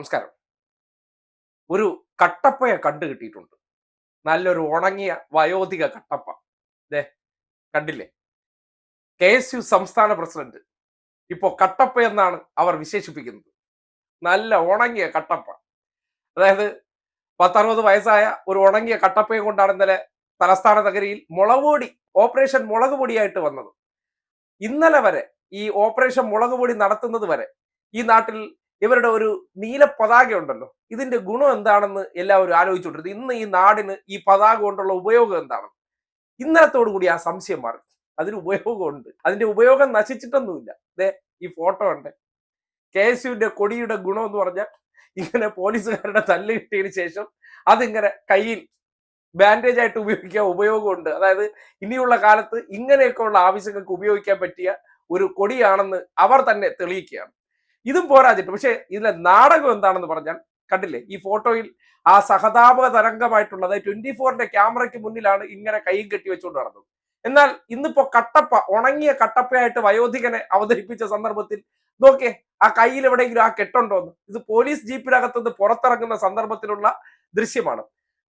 നമസ്കാരം. ഒരു കട്ടപ്പയെ കണ്ടു കിട്ടിയിട്ടുണ്ട്. നല്ലൊരു ഉണങ്ങിയ വയോധിക കട്ടപ്പ. ദേ കണ്ടില്ലേ? കെ എസ് യു സംസ്ഥാന പ്രസിഡന്റ്. ഇപ്പോ കട്ടപ്പ എന്നാണ് അവർ വിശേഷിപ്പിക്കുന്നത്. നല്ല ഉണങ്ങിയ കട്ടപ്പ. അതായത് പത്തറുപത് വയസ്സായ ഒരു ഉണങ്ങിയ കട്ടപ്പയെ കൊണ്ടാണ് ഇന്നലെ തലസ്ഥാന നഗരിയിൽ മുളക് പൊടി ഓപ്പറേഷൻ മുളക് പൊടിയായിട്ട് വന്നത്. ഇന്നലെ വരെ ഈ ഓപ്പറേഷൻ മുളക് പൊടി നടത്തുന്നത് വരെ ഈ നാട്ടിൽ ഇവരുടെ ഒരു നീല പതാക ഉണ്ടല്ലോ. ഇതിന്റെ ഗുണം എന്താണെന്ന് എല്ലാവരും ആലോചിച്ചുകൊണ്ടിരുന്നത് ഇന്ന് ഈ നാടിന് ഈ പതാക കൊണ്ടുള്ള ഉപയോഗം എന്താണ്? ഇന്നലത്തോടു കൂടി ആ സംശയം മാറി. അതിന് ഉപയോഗമുണ്ട്. അതിന്റെ ഉപയോഗം നശിച്ചിട്ടൊന്നുമില്ല. ദേ ഈ ഫോട്ടോ ഉണ്ട് കെ എസ് യുവിന്റെ കൊടിയുടെ ഗുണം എന്ന് പറഞ്ഞാൽ ഇങ്ങനെ പോലീസുകാരുടെ തല്ല് കിട്ടിയതിന് ശേഷം അതിങ്ങനെ കയ്യിൽ ബാൻഡേജ് ആയിട്ട് ഉപയോഗിക്കാൻ ഉപയോഗമുണ്ട്. അതായത് ഇനിയുള്ള കാലത്ത് ഇങ്ങനെയൊക്കെ ഉള്ള ആവശ്യങ്ങൾക്ക് ഉപയോഗിക്കാൻ പറ്റിയ ഒരു കൊടിയാണെന്ന് അവർ തന്നെ തെളിയിക്കുകയാണ്. ഇതും പോരാഞ്ഞിട്ട്. പക്ഷേ ഇതിലെ നാടകം എന്താണെന്ന് പറഞ്ഞാൽ കണ്ടില്ലേ? ഈ ഫോട്ടോയിൽ ആ സഹതാപ തരംഗമായിട്ടുള്ളത് ട്വന്റി ഫോറിന്റെ ക്യാമറയ്ക്ക് മുന്നിലാണ് ഇങ്ങനെ കൈ കെട്ടി വെച്ചുകൊണ്ട് നടന്നത്. എന്നാൽ ഇന്നിപ്പോ കട്ടപ്പ ഉണങ്ങിയ കട്ടപ്പയായിട്ട് വയോധികനെ അവതരിപ്പിച്ച സന്ദർഭത്തിൽ നോക്കേ ആ കയ്യിൽ എവിടെയെങ്കിലും ആ കെട്ടുണ്ടോന്ന് ഇത് പോലീസ് ജീപ്പിനകത്തുനിന്ന് പുറത്തിറങ്ങുന്ന സന്ദർഭത്തിലുള്ള ദൃശ്യമാണ്.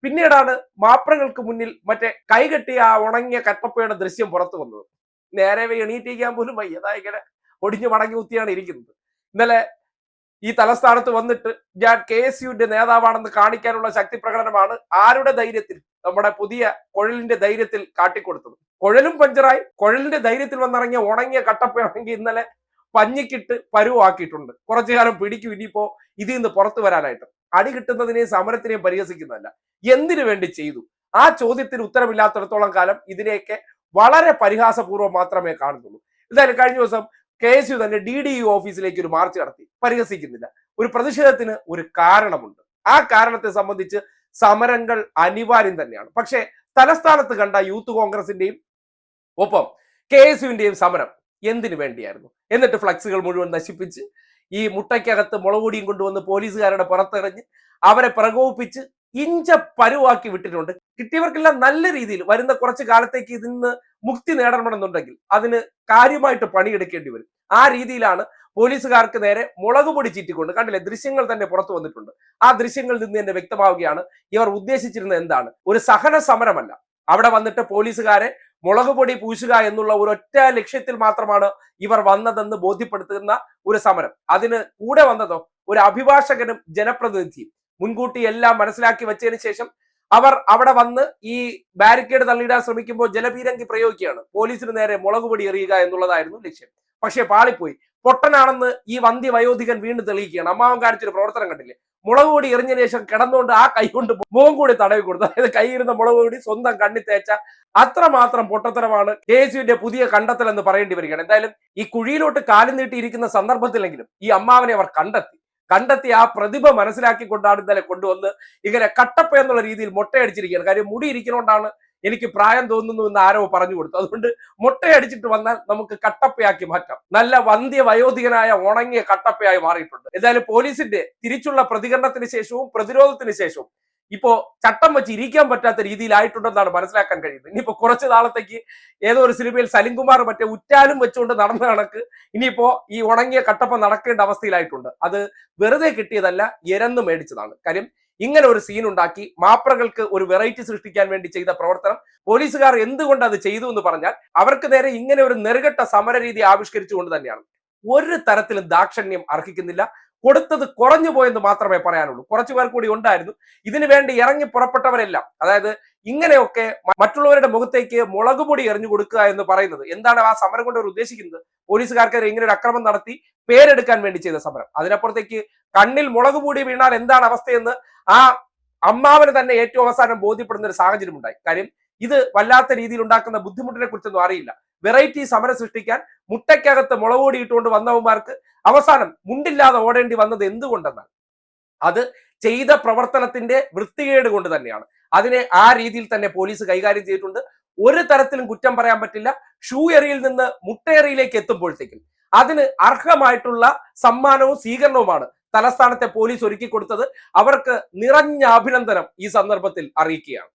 പിന്നീടാണ് മാപ്രകൾക്ക് മുന്നിൽ മറ്റേ കൈകെട്ടിയ ആ ഉണങ്ങിയ കട്ടപ്പയുടെ ദൃശ്യം പുറത്തു വന്നത്. നേരെ എണീറ്റിരിക്കാൻ പോലും വയ്യ. അതാ ഇങ്ങനെ ഒടിഞ്ഞു മടങ്ങി കുത്തിയാണ് ഇരിക്കുന്നത്. ഇന്നലെ ഈ തലസ്ഥാനത്ത് വന്നിട്ട് ഞാൻ കെ എസ് യുവിന്റെ നേതാവാണെന്ന് കാണിക്കാനുള്ള ശക്തി പ്രകടനമാണ് ആരുടെ ധൈര്യത്തിൽ? നമ്മുടെ പുതിയ കുഴലിന്റെ ധൈര്യത്തിൽ കാട്ടിക്കൊടുത്തത്. കുഴലും പഞ്ചറായി. കുഴലിന്റെ ധൈര്യത്തിൽ വന്നിറങ്ങിയ ഉണങ്ങിയ കട്ടപ്പയാണെങ്കിൽ ഇന്നലെ പഞ്ഞിക്കിട്ട് പരുവാക്കിയിട്ടുണ്ട്. കുറച്ചു കാലം പിടിക്കും ഇനിയിപ്പോ ഇതിൽ നിന്ന് പുറത്തു വരാനായിട്ട്. അടി കിട്ടുന്നതിനെയും സമരത്തിനെയും പരിഹസിക്കുന്നതല്ല. എന്തിനു വേണ്ടി ചെയ്തു? ആ ചോദ്യത്തിന് ഉത്തരമില്ലാത്തടത്തോളം കാലം ഇതിനെയൊക്കെ വളരെ പരിഹാസപൂർവം മാത്രമേ കാണുന്നുള്ളൂ. എന്തായാലും കഴിഞ്ഞ ദിവസം കെ എസ് യു തന്നെ ഡി ഡി യു ഓഫീസിലേക്ക് ഒരു മാർച്ച് നടത്തി. പരിഹസിക്കുന്നില്ല. ഒരു പ്രതിഷേധത്തിന് ഒരു കാരണമുണ്ട്. ആ കാരണത്തെ സംബന്ധിച്ച് സമരങ്ങൾ അനിവാര്യം തന്നെയാണ്. പക്ഷേ തലസ്ഥാനത്ത് കണ്ട യൂത്ത് കോൺഗ്രസിന്റെയും ഒപ്പം കെ എസ് യുവിന്റെയും സമരം എന്തിനു വേണ്ടിയായിരുന്നു? എന്നിട്ട് ഫ്ലക്സുകൾ മുഴുവൻ നശിപ്പിച്ച് ഈ മുട്ടയ്ക്കകത്ത് മുളകുടിയും കൊണ്ടുവന്ന് പോലീസുകാരുടെ പുറത്തെറിഞ്ഞ് അവരെ പ്രകോപിപ്പിച്ച് ഇഞ്ച പരുവാക്കി വിട്ടിട്ടുണ്ട്. കിട്ടിയവർക്കെല്ലാം നല്ല രീതിയിൽ വരുന്ന കുറച്ച് കാലത്തേക്ക് ഇതിന്ന് മുക്തി നേടണമെന്നുണ്ടെങ്കിൽ അതിന് കാര്യമായിട്ട് പണിയെടുക്കേണ്ടി വരും. ആ രീതിയിലാണ് പോലീസുകാർക്ക് നേരെ മുളക് പൊടി ചീറ്റിക്കൊണ്ട് കണ്ടില്ലേ ദൃശ്യങ്ങൾ തന്നെ പുറത്തു വന്നിട്ടുണ്ട്. ആ ദൃശ്യങ്ങളിൽ നിന്ന് തന്നെ വ്യക്തമാവുകയാണ് ഇവർ ഉദ്ദേശിച്ചിരുന്നത് എന്താണ്. ഒരു സഹന സമരമല്ല. അവിടെ വന്നിട്ട് പോലീസുകാരെ മുളക് പൊടി പൂശുക എന്നുള്ള ഒറ്റ ലക്ഷ്യത്തിൽ മാത്രമാണ് ഇവർ വന്നതെന്ന് ബോധ്യപ്പെടുത്തുന്ന ഒരു സമരം. അതിന് കൂടെ വന്നതോ ഒരു അഭിഭാഷകനും ജനപ്രതിനിധിയും മുൻകൂട്ടി എല്ലാം മനസ്സിലാക്കി വെച്ചതിന് ശേഷം അവർ അവിടെ വന്ന് ഈ ബാരിക്കേഡ് തള്ളിയിടാൻ ശ്രമിക്കുമ്പോൾ ജലപീരങ്കി പ്രയോഗിക്കുകയാണ്. പോലീസിന് നേരെ മുളകുപൊടി എറിയുക എന്നുള്ളതായിരുന്നു ലക്ഷ്യം. പക്ഷേ പാളിപ്പോയി. പൊട്ടനാണെന്ന് ഈ വന്ധ്യ വയോധികൻ വീണ്ടും തെളിയിക്കുകയാണ്. അമ്മാവൻ കാണിച്ചൊരു പ്രവർത്തനം കണ്ടില്ലേ? മുളക് പൊടി എറിഞ്ഞ ശേഷം കിടന്നുകൊണ്ട് ആ കൈ കൊണ്ട് മുഖം കൂടി തടവി കൊടുത്തു. അതായത് കൈയിരുന്ന മുളക് പൊടി സ്വന്തം കണ്ണി തേച്ച അത്രമാത്രം പൊട്ടത്തരമാണ് കെ എസ് യുവിന്റെ പുതിയ കണ്ടെത്തൽ എന്ന് പറയേണ്ടി വരികയാണ്. എന്തായാലും ഈ കുഴിയിലോട്ട് കാലം നീട്ടിയിരിക്കുന്ന സന്ദർഭത്തിലെങ്കിലും ഈ അമ്മാവനെ അവർ കണ്ടെത്തി. കണ്ടെത്തി ആ പ്രതിഭ മനസ്സിലാക്കിക്കൊണ്ടാണ് ഇന്നലെ കൊണ്ടുവന്ന് ഇങ്ങനെ കട്ടപ്പ എന്നുള്ള രീതിയിൽ മുട്ടയടിച്ചിരിക്കുകയാണ്. കാര്യം മുടി ഇരിക്കുന്നതുകൊണ്ടാണ് എനിക്ക് പ്രായം തോന്നുന്നു എന്ന് ആരോ പറഞ്ഞു കൊടുത്തു. അതുകൊണ്ട് മുട്ടയടിച്ചിട്ട് വന്നാൽ നമുക്ക് കട്ടപ്പയാക്കി മാറ്റാം. നല്ല വന്ധ്യ വയോധികനായ ഉണങ്ങിയ കട്ടപ്പയായി മാറിയിട്ടുണ്ട്. എന്തായാലും പോലീസിന്റെ തിരിച്ചുള്ള പ്രതികരണത്തിന് ശേഷവും പ്രതിരോധത്തിന് ശേഷവും ഇപ്പോ ചട്ടം വെച്ച് ഇരിക്കാൻ പറ്റാത്ത രീതിയിലായിട്ടുണ്ടെന്നാണ് മനസ്സിലാക്കാൻ കഴിയുന്നത്. ഇനിയിപ്പോ കുറച്ച് നാളത്തേക്ക് ഏതോ ഒരു സിനിമയിൽ സലിംകുമാർ മറ്റേ ഉറ്റാലും വെച്ചുകൊണ്ട് നടന്ന കണക്ക് ഇനിയിപ്പോ ഈ ഉണങ്ങിയ കട്ടപ്പ നടക്കേണ്ട അവസ്ഥയിലായിട്ടുണ്ട്. അത് വെറുതെ കിട്ടിയതല്ല എരന്ന് മേടിച്ചതാണ്. കാര്യം ഇങ്ങനെ ഒരു സീൻ ഉണ്ടാക്കി മാപ്രകൾക്ക് ഒരു വെറൈറ്റി സൃഷ്ടിക്കാൻ വേണ്ടി ചെയ്ത പ്രവർത്തനം പോലീസുകാർ എന്തുകൊണ്ട് അത് ചെയ്തു എന്ന് പറഞ്ഞാൽ അവർക്ക് നേരെ ഇങ്ങനെ ഒരു നെറുകെട്ട സമര രീതി ആവിഷ്കരിച്ചുകൊണ്ട് തന്നെയാണ്. ഒരു തരത്തിലും ദാക്ഷണ്യം അർഹിക്കുന്നില്ല. കൊടുത്തത് കുറഞ്ഞു പോയെന്ന് മാത്രമേ പറയാനുള്ളൂ. കുറച്ചു പേർ കൂടി ഉണ്ടായിരുന്നു. ഇതിനു വേണ്ടി ഇറങ്ങി പുറപ്പെട്ടവരെല്ലാം അതായത് ഇങ്ങനെയൊക്കെ മറ്റുള്ളവരുടെ മുഖത്തേക്ക് മുളക് പൊടി എറിഞ്ഞു കൊടുക്കുക എന്ന് പറയുന്നത് എന്താണ് ആ സമരം കൊണ്ട് അവർ ഉദ്ദേശിക്കുന്നത്? പോലീസുകാർക്കെതിരെ ഇങ്ങനെ ഒരു അക്രമം നടത്തി പേരെടുക്കാൻ വേണ്ടി ചെയ്ത സമരം. അതിനപ്പുറത്തേക്ക് കണ്ണിൽ മുളക് പൊടി വീണാൽ എന്താണ് അവസ്ഥയെന്ന് ആ അമ്മാവന് തന്നെ ഏറ്റവും അവസാനം ബോധ്യപ്പെടുന്ന ഒരു സാഹചര്യം ഉണ്ടായി കാര്യം ഇത് വല്ലാത്ത രീതിയിൽ ഉണ്ടാക്കുന്ന ബുദ്ധിമുട്ടിനെ കുറിച്ചൊന്നും അറിയില്ല. വെറൈറ്റി സമരം സൃഷ്ടിക്കാൻ മുട്ടയ്ക്കകത്ത് മുളകൂടി ഇട്ടുകൊണ്ട് വന്നവന്മാർക്ക് അവസാനം മുണ്ടില്ലാതെ ഓടേണ്ടി വന്നത് എന്തുകൊണ്ടെന്നാൽ അത് ചെയ്ത പ്രവർത്തനത്തിന്റെ വൃത്തികേട് കൊണ്ട് തന്നെയാണ്. അതിനെ ആ രീതിയിൽ തന്നെ പോലീസ് കൈകാര്യം ചെയ്തിട്ടുണ്ട്. ഒരു തരത്തിലും കുറ്റം പറയാൻ പറ്റില്ല. ഷൂ എറിയിൽ നിന്ന് മുട്ടേറിയിലേക്ക് എത്തുമ്പോഴത്തേക്കും അതിന് അർഹമായിട്ടുള്ള സമ്മാനവും സ്വീകരണവുമാണ് തലസ്ഥാനത്തെ പോലീസ് ഒരുക്കി കൊടുത്തത് അവർക്ക് നിറഞ്ഞ അഭിനന്ദനം ഈ സന്ദർഭത്തിൽ അറിയിക്കുകയാണ്.